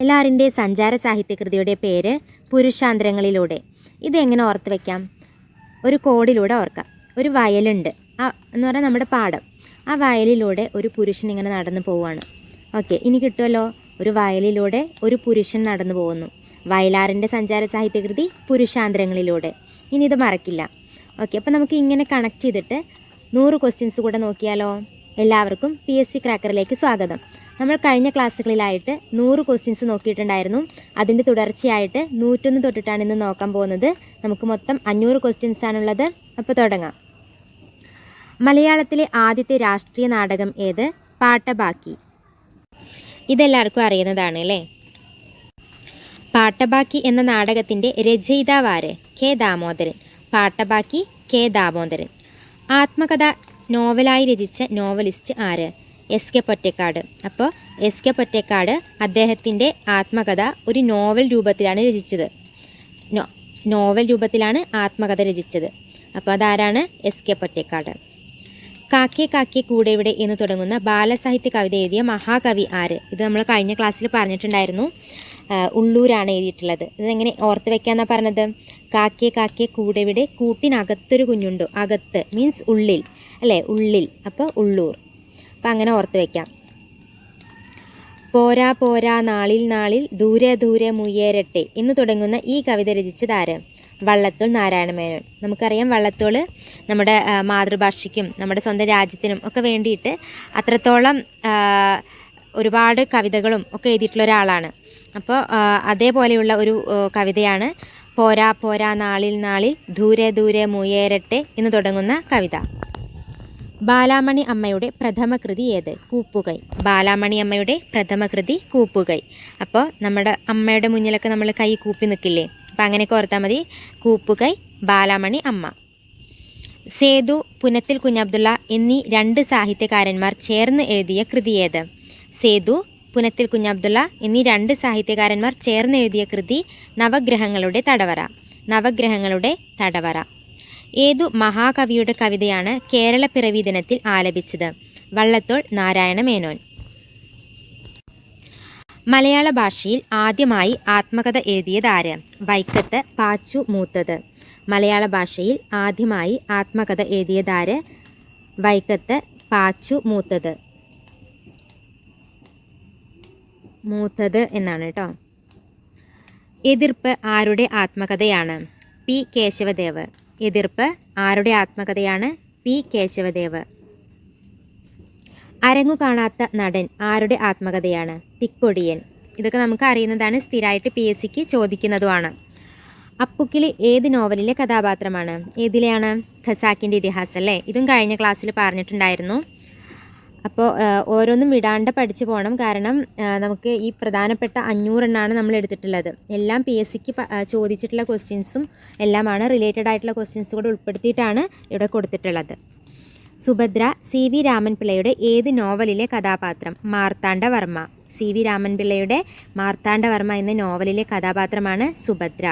വയലാറിന്റെ സഞ്ചാര സാഹിത്യകൃതിയുടെ പേര് പുരുഷാന്തരങ്ങളിലൂടെ. ഇതെങ്ങനെ ഓർത്ത് വയ്ക്കാം ഒരു കോഡിലൂടെ ഓർക്കാം. ഒരു വയലുണ്ട്. ആ എന്ന് പറഞ്ഞാൽ നമ്മുടെ പാടം. ആ വയലിലൂടെ ഒരു പുരുഷൻ ഇങ്ങനെ നടന്നു പോവുകയാണ്. ഓക്കെ ഇനി കിട്ടുമല്ലോ ഒരു വയലിലൂടെ ഒരു പുരുഷൻ നടന്നു പോകുന്നു. വയലാറിന്റെ സഞ്ചാര സാഹിത്യകൃതി പുരുഷാന്തരങ്ങളിലൂടെ. ഇനി ഇത് മറക്കില്ല. ഓക്കെ അപ്പോൾ നമുക്ക് ഇങ്ങനെ കണക്ട് ചെയ്തിട്ട് നൂറ് ക്വസ്റ്റ്യൻസ് കൂടെ നോക്കിയാലോ? എല്ലാവർക്കും പി എസ് സി ക്രാക്കറിലേക്ക് സ്വാഗതം. നമ്മൾ കഴിഞ്ഞ ക്ലാസ്സുകളിലായിട്ട് നൂറ് ക്വസ്റ്റ്യൻസ് നോക്കിയിട്ടുണ്ടായിരുന്നു. അതിന്റെ തുടർച്ചയായിട്ട് നൂറ്റൊന്ന് തൊട്ടിട്ടാണ് ഇന്ന് നോക്കാൻ പോകുന്നത്. നമുക്ക് മൊത്തം അഞ്ഞൂറ് ക്വസ്റ്റ്യൻസ് ആണുള്ളത്. അപ്പോൾ തുടങ്ങാം. മലയാളത്തിലെ ആദ്യത്തെ രാഷ്ട്രീയ നാടകം ഏത്? പാട്ടബാക്കി. ഇതെല്ലാവർക്കും അറിയുന്നതാണ് അല്ലേ? പാട്ടബാക്കി എന്ന നാടകത്തിന്റെ രചയിതാവാര് കെ ദാമോദരൻ. പാട്ടബാക്കി കെ ദാമോദരൻ. ആത്മകഥ നോവലായി രചിച്ച നോവലിസ്റ്റ് ആര്? എസ് കെ പൊറ്റക്കാട് അപ്പോൾ എസ് കെ പൊറ്റക്കാട് അദ്ദേഹത്തിന്റെ ആത്മകഥ ഒരു നോവൽ രൂപത്തിലാണ് രചിച്ചത്. നോവൽ രൂപത്തിലാണ് ആത്മകഥ രചിച്ചത്. അപ്പോൾ അതാരാണ് എസ് കെ പൊറ്റക്കാട് കാക്കെ കാക്കെ കൂടെ ഇവിടെ എന്ന് തുടങ്ങുന്ന ബാലസാഹിത്യ കവിത എഴുതിയ മഹാകവി ആര്? ഇത് നമ്മൾ കഴിഞ്ഞ ക്ലാസ്സിൽ പറഞ്ഞിട്ടുണ്ടായിരുന്നു. ഉള്ളൂരാണ് എഴുതിയിട്ടുള്ളത്. ഇതെങ്ങനെ ഓർത്ത് വെക്കാന്നാണ് പറഞ്ഞത്? കാക്കെ കാക്കെ കൂടെ ഇവിടെ കൂട്ടിനകത്തൊരു കുഞ്ഞുണ്ടോ. അകത്ത് മീൻസ് ഉള്ളിൽ. അല്ലേ? ഉള്ളിൽ. അപ്പോൾ ഉള്ളൂർ. അപ്പം അങ്ങനെ ഓർത്ത് വയ്ക്കാം പോരാ പോരാ നാളിൽ നാളിൽ ദൂരെ ദൂരെ മുയ്യേരട്ടെ. എന്ന് തുടങ്ങുന്ന ഈ കവിത രചിച്ചതാര് വള്ളത്തോൾ നാരായണ മേനോൻ നമുക്കറിയാം വള്ളത്തോൾ നമ്മുടെ മാതൃഭാഷയ്ക്കും നമ്മുടെ സ്വന്തം രാജ്യത്തിനും ഒക്കെ വേണ്ടിയിട്ട് അത്രത്തോളം ഒരുപാട് കവിതകളും ഒക്കെ എഴുതിയിട്ടുള്ള ഒരാളാണ്. അപ്പോൾ അതേപോലെയുള്ള ഒരു കവിതയാണ് പോരാ പോരാ നാളിൽ നാളിൽ ദൂരെ ദൂരെ മുയേരട്ടെ എന്ന് തുടങ്ങുന്ന കവിത. ബാലാമണി അമ്മയുടെ പ്രഥമ കൃതി ഏത്? കൂപ്പുകൈ. ബാലാമണി അമ്മയുടെ പ്രഥമ കൃതി കൂപ്പുകൈ. അപ്പോൾ നമ്മുടെ അമ്മയുടെ മുന്നിലൊക്കെ നമ്മൾ കൈ കൂപ്പി നിൽക്കില്ലേ? അപ്പോൾ അങ്ങനെയൊക്കെ ഓർത്താൽ മതി. കൂപ്പുകൈ ബാലാമണി അമ്മ. സേതു പുനത്തിൽ കുഞ്ഞബ്ദുള്ള എന്നീ രണ്ട് സാഹിത്യകാരന്മാർ ചേർന്ന് എഴുതിയ കൃതി ഏത്? സേതു പുനത്തിൽ കുഞ്ഞബ്ദുള്ള എന്നീ രണ്ട് സാഹിത്യകാരന്മാർ ചേർന്ന് എഴുതിയ കൃതി നവഗ്രഹങ്ങളുടെ തടവറ. നവഗ്രഹങ്ങളുടെ തടവറ. ഏതു മഹാകവിയുടെ കവിതയാണ് കേരള പിറവി ദിനത്തിൽ ആലപിച്ചത്? വള്ളത്തോൾ നാരായണ മേനോൻ. മലയാള ഭാഷയിൽ ആദ്യമായി ആത്മകഥ എഴുതിയതാര് വൈക്കത്ത് പാച്ചു മൂത്തത്. മലയാള ഭാഷയിൽ ആദ്യമായി ആത്മകഥ എഴുതിയതാര് വൈക്കത്ത് പാച്ചു മൂത്തത്. മൂത്തത് എന്നാണ് കേട്ടോ. എതിർപ്പ് ആരുടെ ആത്മകഥയാണ്? പി കേശവദേവ്. എതിർപ്പ് ആരുടെ ആത്മകഥയാണ് പി കേശവദേവ്. അരങ്ങു കാണാത്ത നടൻ ആരുടെ ആത്മകഥയാണ്? തിക്കൊടിയൻ. ഇതൊക്കെ നമുക്ക് അറിയുന്നതാണ് സ്ഥിരമായിട്ട് പി എസ് സിക്ക് ചോദിക്കുന്നതുമാണ്. അപ്പുക്കിളി ഏത് നോവലിലെ കഥാപാത്രമാണ്? ഏതിലെയാണ്? ഖസാക്കിന്റെ ഇതിഹാസം അല്ലേ ഇതും കഴിഞ്ഞ ക്ലാസ്സിൽ പറഞ്ഞിട്ടുണ്ടായിരുന്നു. അപ്പോൾ ഓരോന്നും വിടാണ്ട് പഠിച്ചു പോകണം കാരണം നമുക്ക് ഈ പ്രധാനപ്പെട്ട അഞ്ഞൂറെണ്ണാണ് നമ്മൾ എടുത്തിട്ടുള്ളത്. എല്ലാം പി എസ് സിക്ക് ചോദിച്ചിട്ടുള്ള ക്വസ്റ്റ്യൻസും എല്ലാമാണ് റിലേറ്റഡ് ആയിട്ടുള്ള ക്വസ്റ്റ്യൻസ് കൂടെ ഉൾപ്പെടുത്തിയിട്ടാണ് ഇവിടെ കൊടുത്തിട്ടുള്ളത്. സുഭദ്ര സി വി രാമൻപിള്ളയുടെ ഏത് നോവലിലെ കഥാപാത്രം? മാർത്താണ്ഡവർമ്മ സി വി രാമൻപിള്ളയുടെ മാർത്താണ്ഡവർമ്മ എന്ന നോവലിലെ കഥാപാത്രമാണ് സുഭദ്ര.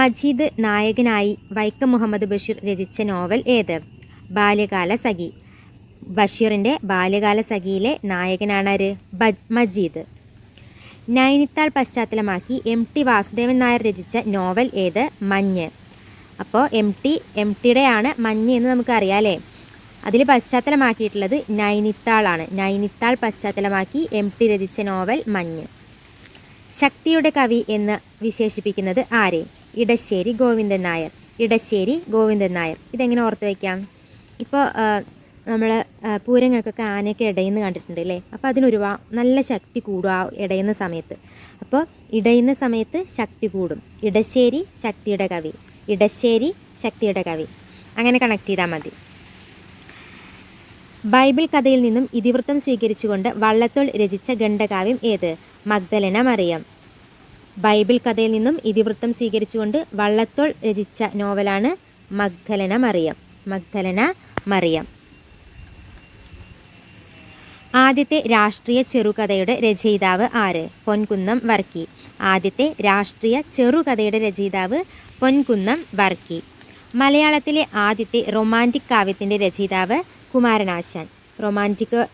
മജീദ് നായകനായി വൈക്കം മുഹമ്മദ് ബഷീർ രചിച്ച നോവൽ ഏത്? ബാല്യകാല സഖി. ബഷീറിന്റെ ബാല്യകാല സഖിയിലെ നായകനാണ് ആര് ബ- മജീദ്. നൈനിത്താൾ പശ്ചാത്തലമാക്കി എം ടി വാസുദേവൻ നായർ രചിച്ച നോവൽ ഏത്? മഞ്ഞ്. അപ്പോൾ എം ടി എം ടിയുടെയാണ് മഞ്ഞ് എന്ന് നമുക്കറിയാം അല്ലേ അതിൽ പശ്ചാത്തലമാക്കിയിട്ടുള്ളത് നൈനിത്താളാണ്. നൈനിത്താൾ പശ്ചാത്തലമാക്കി എം ടി രചിച്ച നോവൽ മഞ്ഞ്. ശക്തിയുടെ കവി എന്ന് വിശേഷിപ്പിക്കുന്നത് ആരെ? ഇടശ്ശേരി ഗോവിന്ദൻ നായർ. ഇടശ്ശേരി ഗോവിന്ദൻ നായർ. ഇതെങ്ങനെ ഓർത്ത് വയ്ക്കാം ഇപ്പോൾ നമ്മൾ പൂരങ്ങൾക്കൊക്കെ ആനയൊക്കെ ഇടയുന്ന കണ്ടിട്ടുണ്ട് അല്ലേ? അപ്പോൾ അതിനൊരു നല്ല ശക്തി കൂടും ആ ഇടയുന്ന സമയത്ത്. അപ്പോൾ ഇടയുന്ന സമയത്ത് ശക്തി കൂടും. ഇടശ്ശേരി ശക്തിയുടെ കവി. ഇടശ്ശേരി ശക്തിയുടെ കവി. അങ്ങനെ കണക്ട് ചെയ്താൽ മതി. ബൈബിൾ കഥയിൽ നിന്നും ഇതിവൃത്തം സ്വീകരിച്ചുകൊണ്ട് വള്ളത്തോൾ രചിച്ച ഗണ്ഡകാവ്യം ഏത്? മഗ്ദലന മറിയം. ബൈബിൾ കഥയിൽ നിന്നും ഇതിവൃത്തം സ്വീകരിച്ചുകൊണ്ട് വള്ളത്തോൾ രചിച്ച നോവലാണ് മഗ്ദലന മറിയം. മഗ്ദലന മറിയം. ആദ്യത്തെ രാഷ്ട്രീയ ചെറുകഥയുടെ രചയിതാവ് ആര്? പൊൻകുന്നം വർക്കി. ആദ്യത്തെ രാഷ്ട്രീയ ചെറുകഥയുടെ രചയിതാവ് പൊൻകുന്നം വർക്കി. മലയാളത്തിലെ ആദ്യത്തെ റൊമാന്റിക് കാവ്യത്തിന്റെ രചയിതാവ് കുമാരനാശാൻ. റൊമാന്റിക്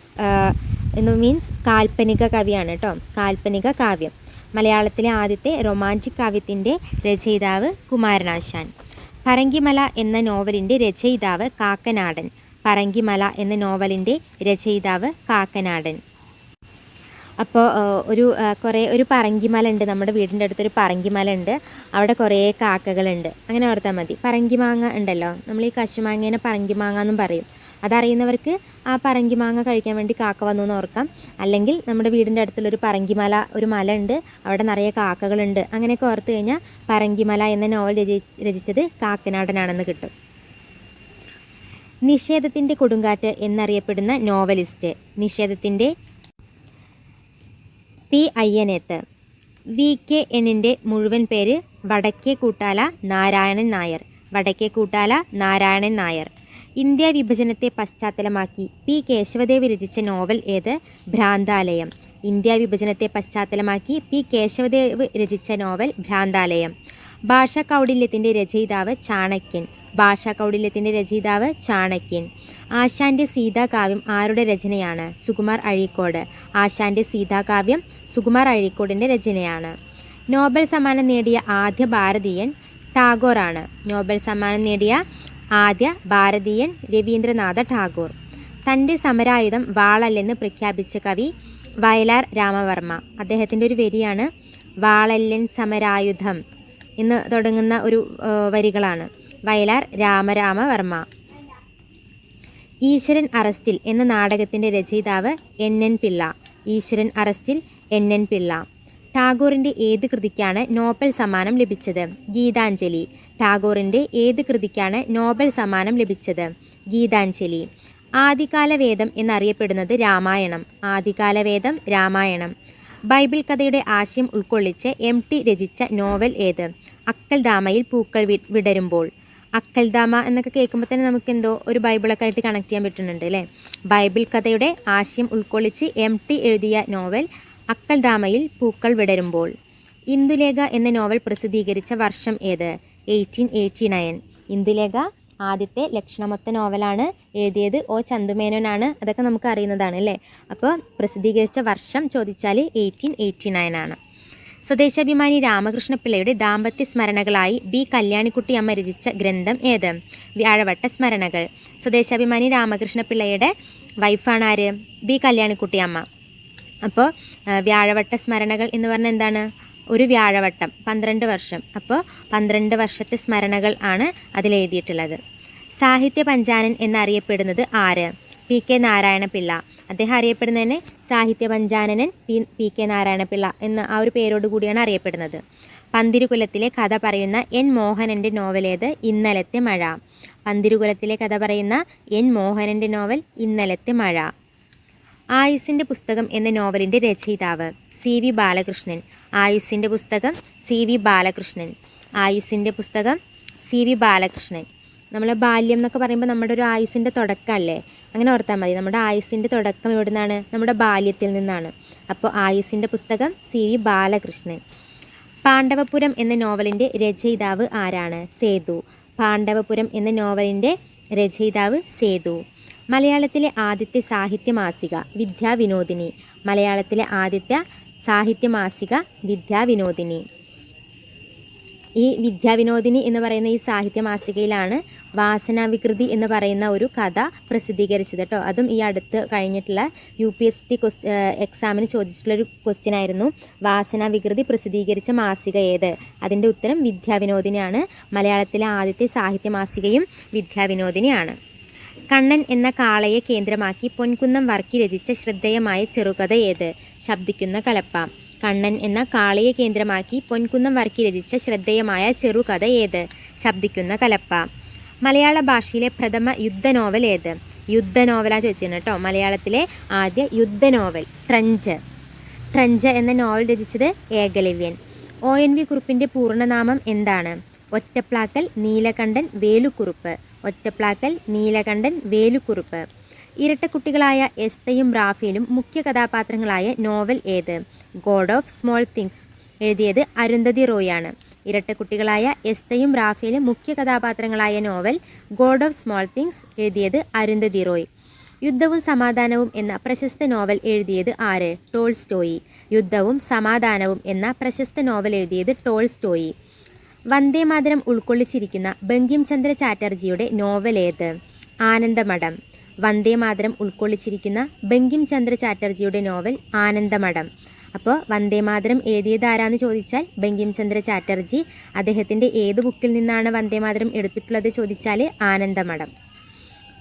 എന്ന് മീൻസ് കാൽപ്പനിക കവിയാണ് കേട്ടോ കാൽപ്പനിക കാവ്യം. മലയാളത്തിലെ ആദ്യത്തെ റൊമാന്റിക് കാവ്യത്തിന്റെ രചയിതാവ് കുമാരനാശാൻ. പറങ്കിമല എന്ന നോവലിന്റെ രചയിതാവ് കാക്കനാടൻ. പറങ്കിമല എന്ന നോവലിന്റെ രചയിതാവ് കാക്കനാടൻ. അപ്പോൾ ഒരു കുറേ ഒരു പറങ്കിമല ഉണ്ട് നമ്മുടെ വീടിന്റെ അടുത്തൊരു പറങ്കിമല ഉണ്ട് അവിടെ കുറേ കാക്കകളുണ്ട്. അങ്ങനെ ഓർത്താൽ മതി. പറങ്കിമാങ്ങ ഉണ്ടല്ലോ. നമ്മൾ ഈ കശുമാങ്ങേനെ പറങ്കിമാങ്ങ എന്നും പറയും. അതറിയുന്നവർക്ക് ആ പറങ്കിമാങ്ങ കഴിക്കാൻ വേണ്ടി കാക്ക വന്നു എന്ന് ഓർക്കാം. അല്ലെങ്കിൽ നമ്മുടെ വീടിന്റെ അടുത്തുള്ളൊരു പറങ്കിമല ഒരു മല ഉണ്ട് അവിടെ നിറയെ കാക്കകളുണ്ട്. അങ്ങനെയൊക്കെ ഓർത്ത് കഴിഞ്ഞാൽ പറങ്കിമല എന്ന നോവൽ രചി രചിച്ചത് കാക്കനാടനാണെന്ന് കിട്ടും. നിഷേധത്തിന്റെ കൊടുങ്കാറ്റ് എന്നറിയപ്പെടുന്ന നോവലിസ്റ്റ്. നിഷേധത്തിന്റെ പി. അയ്യനേത്ത്. വി. കെ. എന്നിന്റെ മുഴുവൻ പേര് വടക്കേ കൂട്ടാല നാരായണൻ നായർ. വടക്കേ കൂട്ടാല നാരായണൻ നായർ. ഇന്ത്യ വിഭജനത്തെ പശ്ചാത്തലമാക്കി പി. കേശവദേവ് രചിച്ച നോവൽ ഏത്? ഭ്രാന്താലയം. ഇന്ത്യ വിഭജനത്തെ പശ്ചാത്തലമാക്കി പി. കേശവദേവ് രചിച്ച നോവൽ ഭ്രാന്താലയം. ഭാഷാ കൗടില്യത്തിന്റെ രചയിതാവ് ചാണക്യൻ. ഭാഷാ കൗടില്യത്തിന്റെ രചയിതാവ് ചാണക്യൻ. ആശാന്റെ സീതാകാവ്യം ആരുടെ രചനയാണ്? സുകുമാർ അഴീക്കോട്. ആശാന്റെ സീതാകാവ്യം സുകുമാർ അഴീക്കോടിന്റെ രചനയാണ്. നോബൽ സമ്മാനം നേടിയ ആദ്യ ഭാരതീയൻ ടാഗോർ ആണ് നോബൽ സമ്മാനം നേടിയ ആദ്യ ഭാരതീയൻ രവീന്ദ്രനാഥ ടാഗോർ. തന്റെ സമരായുധം വാളല്ലെന്ന് പ്രഖ്യാപിച്ച കവി വയലാർ രാമവർമ്മ. അദ്ദേഹത്തിന്റെ ഒരു വരിയാണ് വാളല്ലൻ സമരായുധം എന്ന് തുടങ്ങുന്ന ഒരു വരികളാണ്. വയലാർ രാമരാമവർമ്മ. ഈശ്വരൻ അറസ്റ്റിൽ എന്ന നാടകത്തിന്റെ രചയിതാവ് എൻ എൻ പിള്ള. ഈശ്വരൻ അറസ്റ്റിൽ എൻ എൻ പിള്ള. ടാഗോറിന്റെ ഏത് കൃതിക്കാണ് നോബൽ സമ്മാനം ലഭിച്ചത്? ഗീതാഞ്ജലി. ടാഗോറിന്റെ ഏത് കൃതിക്കാണ് നോബൽ സമ്മാനം ലഭിച്ചത്? ഗീതാഞ്ജലി. ആദികാല വേദം എന്നറിയപ്പെടുന്നത് രാമായണം. ആദികാല വേദം രാമായണം. ബൈബിൾ കഥയുടെ ആശയം ഉൾക്കൊള്ളിച്ച് എം ടി രചിച്ച നോവൽ ഏത്? അക്കൽദാമയിൽ പൂക്കൾ വിടരുമ്പോൾ. അക്കൽദാമ എന്നൊക്കെ കേൾക്കുമ്പോൾ തന്നെ നമുക്ക് എന്തോ ഒരു ബൈബിളൊക്കെ ആയിട്ട് കണക്ട് ചെയ്യാൻ പറ്റുന്നുണ്ട് അല്ലേ ബൈബിൾ കഥയുടെ ആശയം ഉൾക്കൊള്ളിച്ച് എം ടി എഴുതിയ നോവൽ അക്കൽദാമയിൽ പൂക്കൾ വിടരുമ്പോൾ. ഇന്ദുലേഖ എന്ന നോവൽ പ്രസിദ്ധീകരിച്ച വർഷം ഏത്? എയ്റ്റീൻ എയ്റ്റി നയൻ ഇന്ദുലേഖ ആദ്യത്തെ ലക്ഷണമൊത്ത നോവലാണ് എഴുതിയത്. ഓ ചന്തുമേനോനാണ്. അതൊക്കെ നമുക്ക് അറിയുന്നതാണ് അല്ലേ അപ്പോൾ പ്രസിദ്ധീകരിച്ച വർഷം ചോദിച്ചാൽ എയ്റ്റീൻ എയ്റ്റി നയൻ ആണ്. സ്വദേശാഭിമാനി രാമകൃഷ്ണപിള്ളയുടെ ദാമ്പത്യ സ്മരണകളായി ബി. കല്യാണിക്കുട്ടി അമ്മ രചിച്ച ഗ്രന്ഥം ഏത്? വ്യാഴവട്ട സ്മരണകൾ. സ്വദേശാഭിമാനി രാമകൃഷ്ണപിള്ളയുടെ വൈഫാണ് ആര്? ബി. കല്യാണിക്കുട്ടി അമ്മ അപ്പോൾ വ്യാഴവട്ട സ്മരണകൾ എന്ന് പറഞ്ഞാൽ എന്താണ്? ഒരു വ്യാഴവട്ടം പന്ത്രണ്ട് വർഷം. അപ്പോൾ പന്ത്രണ്ട് വർഷത്തെ സ്മരണകൾ ആണ് അതിലെഴുതിയിട്ടുള്ളത് സാഹിത്യ പഞ്ചാനൻ എന്നറിയപ്പെടുന്നത് ആര്? പി. കെ. നാരായണപിള്ള. അദ്ദേഹം അറിയപ്പെടുന്നതിന് സാഹിത്യ പഞ്ചാനനൻ പി പി കെ നാരായണപിള്ള എന്ന ആ ഒരു പേരോട് കൂടിയാണ് അറിയപ്പെടുന്നത്. പന്തിരുകുലത്തിലെ കഥ പറയുന്ന എൻ മോഹനന്റെ നോവലേത് ഇന്നലത്തെ മഴ. പന്തിരുകുലത്തിലെ കഥ പറയുന്ന എൻ മോഹനന്റെ നോവൽ ഇന്നലത്തെ മഴ. ആയുസിന്റെ പുസ്തകം എന്ന നോവലിന്റെ രചയിതാവ് സി വി ബാലകൃഷ്ണൻ. ആയുസിന്റെ പുസ്തകം സി വി ബാലകൃഷ്ണൻ. ആയുസിന്റെ പുസ്തകം സി വി ബാലകൃഷ്ണൻ. നമ്മൾ ബാല്യം എന്നൊക്കെ പറയുമ്പോൾ നമ്മുടെ ഒരു ആയുസിന്റെ തുടക്കമല്ലേ അങ്ങനെ ഓർത്താൽ മതി. നമ്മുടെ ആയുസിന്റെ തുടക്കം എവിടെ നിന്നാണ് നമ്മുടെ ബാല്യത്തിൽ നിന്നാണ്. അപ്പോൾ ആയുസിന്റെ പുസ്തകം സി വി ബാലകൃഷ്ണൻ. പാണ്ഡവപുരം എന്ന നോവലിന്റെ രചയിതാവ് ആരാണ്? സേതു. പാണ്ഡവപുരം എന്ന നോവലിന്റെ രചയിതാവ് സേതു. മലയാളത്തിലെ ആദ്യത്തെ സാഹിത്യ മാസിക വിദ്യാവിനോദിനി. മലയാളത്തിലെ ആദ്യത്തെ സാഹിത്യ മാസിക വിദ്യാവിനോദിനി. ഈ വിദ്യാവിനോദിനി എന്ന് പറയുന്ന ഈ സാഹിത്യ മാസികയിലാണ് വാസനാവികൃതി എന്ന് പറയുന്ന ഒരു കഥ പ്രസിദ്ധീകരിച്ചത് കേട്ടോ അതും ഈ അടുത്ത് കഴിഞ്ഞിട്ടുള്ള യു പി എസ് ടി ക്വസ്റ്റ് എക്സാമിന് ചോദിച്ചിട്ടുള്ളൊരു ക്വസ്റ്റ്യൻ ആയിരുന്നു. വാസനാവികൃതി പ്രസിദ്ധീകരിച്ച മാസിക ഏത്? അതിന്റെ ഉത്തരം വിദ്യാവിനോദിനിയാണ്. മലയാളത്തിലെ ആദ്യത്തെ സാഹിത്യ മാസികയും വിദ്യാവിനോദിനിയാണ്. കണ്ണൻ എന്ന കാളയെ കേന്ദ്രമാക്കി പൊൻകുന്നം വർക്കി രചിച്ച ശ്രദ്ധേയമായ ചെറുകഥ ഏത്? ശബ്ദിക്കുന്ന കലപ്പ. കണ്ണൻ എന്ന കാളയെ കേന്ദ്രമാക്കി പൊൻകുന്നം വർക്കി രചിച്ച ശ്രദ്ധേയമായ ചെറുകഥ ഏത്? ശബ്ദിക്കുന്ന കലപ്പ. മലയാള ഭാഷയിലെ പ്രഥമ യുദ്ധ നോവൽ ഏത്? യുദ്ധ നോവലാ ചോദിച്ചിരുന്നു കേട്ടോ. മലയാളത്തിലെ ആദ്യ യുദ്ധ നോവൽ ട്രഞ്ച്. ട്രഞ്ച് എന്ന നോവൽ രചിച്ചത് ഏകലവ്യൻ. ഒ എൻ വി കുറുപ്പിന്റെ പൂർണനാമം എന്താണ്? ഒറ്റപ്ലാക്കൽ നീലകണ്ഠൻ വേലുക്കുറുപ്പ്. ഒറ്റപ്ലാക്കൽ നീലകണ്ഠൻ വേലുക്കുറുപ്പ്. ഇരട്ടക്കുട്ടികളായ എസ്തയും റാഫേലും മുഖ്യ കഥാപാത്രങ്ങളായ നോവൽ ഏത്? God of Small Things. എഴുതിയത് അരുന്ധതി റോയാണ് ഇരട്ടക്കുട്ടികളായ എസ്തയും റാഫേലും മുഖ്യ കഥാപാത്രങ്ങളായ novel God of Small Things എഴുതിയത് അരുന്ധതി റോയ്. യുദ്ധവും സമാധാനവും എന്ന പ്രശസ്ത നോവൽ എഴുതിയത് ആര്? ടോൾസ്റ്റോയി. യുദ്ധവും സമാധാനവും എന്ന പ്രശസ്ത നോവൽ എഴുതിയത് ടോൾസ്റ്റോയി. വന്ദേമാതരം ഉൾക്കൊള്ളിച്ചിരിക്കുന്ന ബങ്കിം ചന്ദ്ര ചാറ്റർജിയുടെ നോവൽ ഏത്? ആനന്ദമഠം. വന്ദേമാതരം ഉൾക്കൊള്ളിച്ചിരിക്കുന്ന ബങ്കിം ചന്ദ്ര ചാറ്റർജിയുടെ നോവൽ ആനന്ദമഠം. അപ്പോൾ വന്ദേമാതരം എഴുതിയത് ആരാന്ന് ചോദിച്ചാൽ ബങ്കിംചന്ദ്ര ചാറ്റർജി. അദ്ദേഹത്തിന്റെ ഏത് ബുക്കിൽ നിന്നാണ് വന്ദേമാതരം എടുത്തിട്ടുള്ളത് ചോദിച്ചാൽ ആനന്ദമഠം.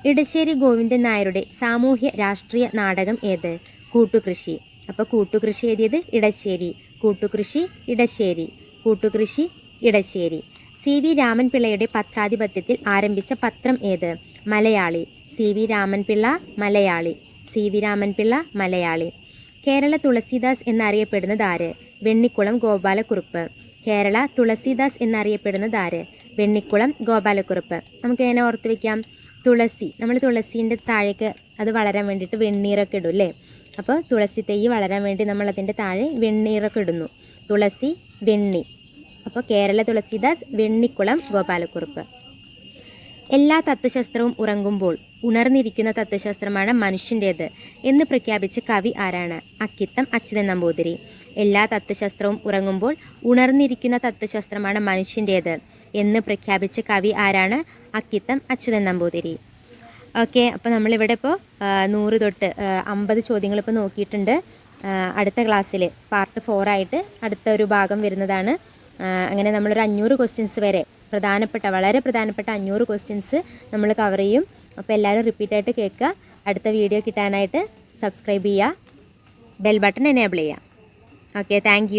ഇടശ്ശേരി ഗോവിന്ദൻ നായരുടെ സാമൂഹ്യ രാഷ്ട്രീയ നാടകം ഏത്? കൂട്ടുകൃഷി. അപ്പോൾ കൂട്ടുകൃഷി എഴുതിയത് ഇടശ്ശേരി. കൂട്ടുകൃഷി ഇടശ്ശേരി. കൂട്ടുകൃഷി ഇടശ്ശേരി. സി വി രാമൻപിള്ളയുടെ പത്രാധിപത്യത്തിൽ ആരംഭിച്ച പത്രം ഏത്? Malayali. C V Ramanpilla Malayali. C V Ramanpilla Malayali. Kerala Tulasidas എന്നറിയപ്പെടുന്നത് ആര്? വെണ്ണിക്കുളം ഗോപാലക്കുറുപ്പ്. കേരള തുളസീദാസ് എന്നറിയപ്പെടുന്നത് ആര്? വെണ്ണിക്കുളം ഗോപാലക്കുറുപ്പ്. നമുക്ക് എങ്ങനെ ഓർത്ത് വെക്കാം? തുളസി. നമ്മൾ തുളസീന്റെ താഴേക്ക് അത് വളരാൻ വേണ്ടിയിട്ട് വെണ്ണീറൊക്കെ ഇടും അല്ലേ? അപ്പോൾ തുളസി തൈ വളരാൻ വേണ്ടി നമ്മൾ അതിന്റെ താഴെ വെണ്ണീറൊക്കെ ഇടുന്നു. തുളസി വെണ്ണി. അപ്പോൾ കേരള തുളസിദാസ് വെണ്ണിക്കുളം ഗോപാലക്കുറുപ്പ്. എല്ലാ തത്വശാസ്ത്രവും ഉറങ്ങുമ്പോൾ ഉണർന്നിരിക്കുന്ന തത്വശാസ്ത്രമാണ് മനുഷ്യന്റേത് എന്ന് പ്രഖ്യാപിച്ച കവി ആരാണ്? അക്കിത്തം അച്യുതൻ നമ്പൂതിരി. എല്ലാ തത്വശാസ്ത്രവും ഉറങ്ങുമ്പോൾ ഉണർന്നിരിക്കുന്ന തത്വശാസ്ത്രമാണ് മനുഷ്യന്റേത് എന്ന് പ്രഖ്യാപിച്ച കവി ആരാണ്? അക്കിത്തം അച്യുതൻ നമ്പൂതിരി. ഓക്കെ അപ്പോൾ നമ്മളിവിടെ ഇപ്പോൾ നൂറ് തൊട്ട് അമ്പത് ചോദ്യങ്ങൾ ഇപ്പോൾ നോക്കിയിട്ടുണ്ട്. അടുത്ത ക്ലാസ്സിൽ പാർട്ട് ഫോറായിട്ട് അടുത്ത ഒരു ഭാഗം വരുന്നതാണ്. അങ്ങനെ നമ്മളൊരു അഞ്ഞൂറ് ക്വസ്റ്റ്യൻസ് വരെ പ്രധാനപ്പെട്ട വളരെ പ്രധാനപ്പെട്ട അഞ്ഞൂറ് ക്വസ്റ്റ്യൻസ് നമ്മൾ കവർ ചെയ്യും. അപ്പോൾ എല്ലാവരും റിപ്പീറ്റായിട്ട് കേൾക്കുക. അടുത്ത വീഡിയോ കിട്ടാനായിട്ട് സബ്സ്ക്രൈബ് ചെയ്യുക. ബെൽ ബട്ടൺ എനേബിൾ ചെയ്യുക. Okay thank